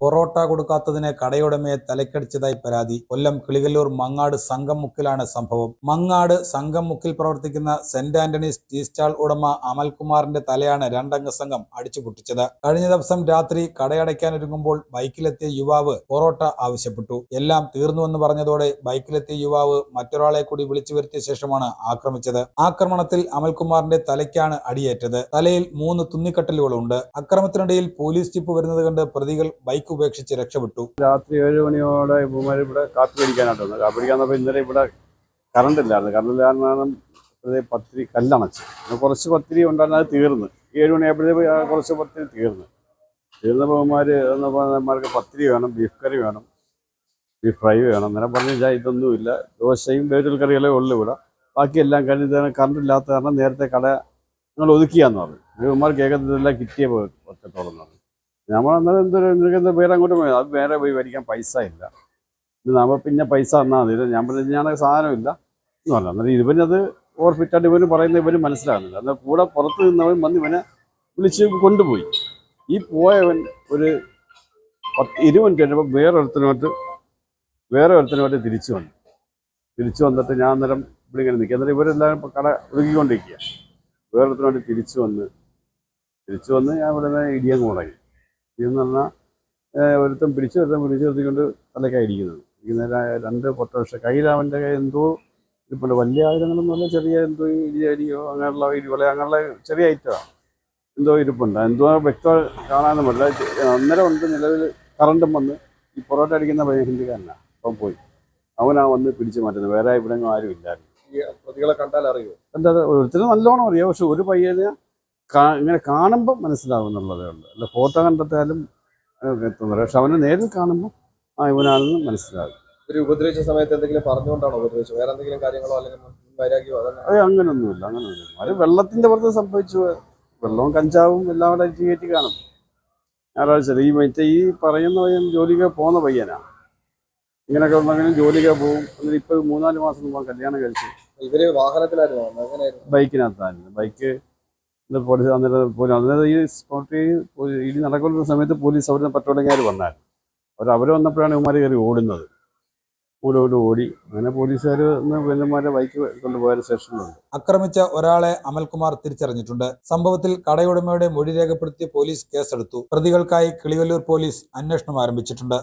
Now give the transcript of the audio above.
പൊറോട്ട കൊടുക്കാത്തതിന് കടയുടമയെ തലക്കടിച്ചതായി പരാതി. കൊല്ലം കിളികല്ലൂർ മങ്ങാട് സംഘംമുക്കിലാണ് സംഭവം. മങ്ങാട് സംഘംമുക്കിൽ പ്രവർത്തിക്കുന്ന സെന്റ് ആന്റണീസ് ടീ സ്റ്റാൾ ഉടമ അമൽകുമാറിന്റെ തലയാണ് രണ്ടംഗ സംഘം അടിച്ചു പൊട്ടിച്ചത് കഴിഞ്ഞ ദിവസം രാത്രി കടയടയ്ക്കാനൊരുങ്ങുമ്പോൾ ബൈക്കിലെത്തിയ യുവാവ് പൊറോട്ട ആവശ്യപ്പെട്ടു. എല്ലാം തീർന്നുവെന്ന് പറഞ്ഞതോടെ ബൈക്കിലെത്തിയ യുവാവ് മറ്റൊരാളെ കൂടി വിളിച്ചു വരുത്തിയ ശേഷമാണ് ആക്രമിച്ചത്. ആക്രമണത്തിൽ അമൽകുമാറിന്റെ തലയ്ക്കാണ് അടിയേറ്റത്. തലയിൽ മൂന്ന് തുന്നിക്കട്ടലുകളുണ്ട്. അക്രമത്തിനിടയിൽ പോലീസ് ജിപ്പ് വരുന്നത് കണ്ട് പ്രതികൾ ബൈക്ക് ഉപേക്ഷിച്ച് രക്ഷപ്പെട്ടു. രാത്രി ഏഴ് മണിയോടെ ഇവന്മാർ ഇവിടെ കാപ്പി പിടിക്കാനായിട്ട് വന്നത് കാപ്പി പിടിക്കാൻ ഇന്നലെ ഇവിടെ കറണ്ട് ഇല്ലായിരുന്നു. കറണ്ട് ഇല്ലായിരുന്നു പത്തിരി കല്ലണച്ച്. കുറച്ച് പത്തിരി ഉണ്ടായിരുന്നത് തീർന്ന്. ഏഴ് മണിയായപ്പോഴത്തേക്ക് കുറച്ച് പത്തിരി തീർന്ന്. തീർന്നപ്പോൾ ഇവന്മാർ പറഞ്ഞമാർക്ക് പത്തിരി വേണം ബീഫ് കറി വേണം ബീഫ് ഫ്രൈ വേണം. അങ്ങനെ പറഞ്ഞു വെച്ചാൽ ഇതൊന്നുമില്ല. ദോശയും വേറ്റൽ കറികളേ ഉള്ളു ഇവിടെ. ബാക്കിയെല്ലാം കഴിഞ്ഞ കറണ്ട് ഇല്ലാത്ത കാരണം നേരത്തെ കട നിങ്ങൾ ഒതുക്കിയാന്ന് പറഞ്ഞു. ഇവന്മാർ കേൾക്കുന്നതെല്ലാം കിട്ടിയേ ഒറ്റത്തോളം പറഞ്ഞു. നമ്മൾ അന്നേരം എന്തൊരു നിനക്ക് എന്താ പേര് അങ്ങോട്ട് പോയി. അത് വേറെ പോയി മേടിക്കാൻ പൈസ ഇല്ല. നമ്മൾ പിന്നെ പൈസ തന്നാൽ മതി. ഞാൻ പറഞ്ഞു ഞാൻ സാധനമില്ല എന്ന് പറഞ്ഞു അന്നേരം ഇവനത് ഓവർ ഫിറ്റായിട്ട് ഇവന് പറയുന്ന ഇവന് മനസ്സിലാകുന്നില്ല. എന്നാൽ കൂടെ പുറത്ത് നിന്നവൻ വന്ന് ഇവനെ വിളിച്ച് കൊണ്ടുപോയി. ഈ പോയവൻ ഒരു പത്ത് ഇരുപത് മിനിറ്റ് കഴിഞ്ഞപ്പോൾ വേറെ ഒരുത്തനോട്ട് വേറെ ഒരുത്തനോട്ട് തിരിച്ചു വന്നു. തിരിച്ചു വന്നിട്ട് ഞാൻ അന്നേരം ഇവിടെ ഇങ്ങനെ നിൽക്കുക. അന്നേരം ഇവരെല്ലാവരും ഇപ്പോൾ കട ഒതുക്കിക്കൊണ്ടിരിക്കുക. വേറെ ഒരുത്തനോട്ട് തിരിച്ചു വന്ന് തിരിച്ചു വന്ന് ഞാൻ ഇവിടെ ഇടിയങ്ങ് മുടങ്ങി. ഇതെന്ന് പറഞ്ഞാൽ ഒരുത്തം പിടിച്ചു ഒരുത്തം പിടിച്ചു നിർത്തിക്കൊണ്ട് തലക്കായി ഇടിക്കുന്നത് ഇരിക്കുന്ന രണ്ട് പൊട്ട പക്ഷെ കയ്യിൽ അവന്റെ കൈ എന്തോ ഇപ്പോൾ വലിയ ആയുധങ്ങളെന്ന് പറഞ്ഞാൽ ചെറിയ എന്തോ ഇടിയടിയോ അങ്ങനെയുള്ള ഇടിവള അങ്ങനെയുള്ള ചെറിയ ഐറ്റമാണ് എന്തോ ഇരിപ്പുണ്ട്. എന്തോ വ്യക്തം കാണാനും പറ്റില്ല. അന്നേരം ഉണ്ട് നിലവിൽ കറണ്ടും വന്ന് ഈ പൊറോട്ട അടിക്കുന്ന പയ്യൻ ഹിന്ദിക്കാരനാണ് അപ്പം പോയി. അവനാ വന്ന് പിടിച്ചു മാറ്റുന്നത്. വേറെ ഇവിടെ ആരും ഇല്ലായിരുന്നു. പ്രതികളെ കണ്ടാൽ അറിയുമോ എന്താ ഒരുത്തരും നല്ലോണം അറിയാം. പക്ഷെ ഒരു പയ്യനെ കാ- ഇങ്ങനെ കാണുമ്പോൾ മനസ്സിലാവും എന്നുള്ളതേ ഉള്ളൂ. അല്ല ഫോട്ടോ കണ്ടെത്തിയാലും എത്തുന്നില്ല പക്ഷെ അവനെ നേരിൽ കാണുമ്പോൾ ആ ഇവനാണെന്ന് മനസ്സിലാകും. ഇവർ ഉപദ്രവിച്ച സമയത്ത് എന്തെങ്കിലും പറഞ്ഞുകൊണ്ടാണോ ഉപദ്രവിച്ചത്? വേറെ എന്തെങ്കിലും കാര്യങ്ങളോ അല്ലെങ്കിൽ വൈരാഗ്യമോ അതല്ല അത് അങ്ങനെയൊന്നുമില്ല അങ്ങനെയൊന്നുമില്ല അത് വെള്ളത്തിന്റെ പുറത്ത് സംഭവിച്ചു. വെള്ളവും കഞ്ചാവും എല്ലാം കൂടെ കയറ്റി കാണും. ഞായറാഴ്ച ഈ മറ്റേ ഈ പറയുന്ന പയ്യൻ ജോലിക്ക് പോകുന്ന പയ്യനാണ് ഇങ്ങനെയൊക്കെ ഉണ്ടെങ്കിലും ജോലിക്ക് പോകും. എന്നിട്ട് ഇപ്പൊ മൂന്നാൽ മാസം മുമ്പ് കല്യാണം കഴിച്ചു. ഇവർ വാഹനത്തിലായിരുന്നു ബൈക്കിനകത്തായിരുന്നു. ബൈക്ക് പോലീസ് അന്നേരം പോലും അന്നേരം ഈ സ്പോട്ടിൽ ഇടി നടക്കുന്ന സമയത്ത് പോലീസ് അവിടുന്ന് പട്ടോളിങ്ങാർ വന്നാൽ. അവർ അവർ വന്നപ്പോഴാണ് ഇവന്മാർ കയറി ഓടുന്നത്. ഓടി ഓടി ഓടി. അങ്ങനെ പോലീസുകാർ പെണ്ണന്മാരെ ബൈക്ക് കൊണ്ടുപോയ സ്റ്റേഷനിലുണ്ട് ആക്രമിച്ച ഒരാളെ അമൽകുമാർ തിരിച്ചറിഞ്ഞിട്ടുണ്ട്. സംഭവത്തിൽ കടയുടമയുടെ മൊഴി രേഖപ്പെടുത്തി പോലീസ് കേസെടുത്തു. പ്രതികൾക്കായി കിളിവല്ലൂർ പോലീസ് അന്വേഷണം ആരംഭിച്ചിട്ടുണ്ട്.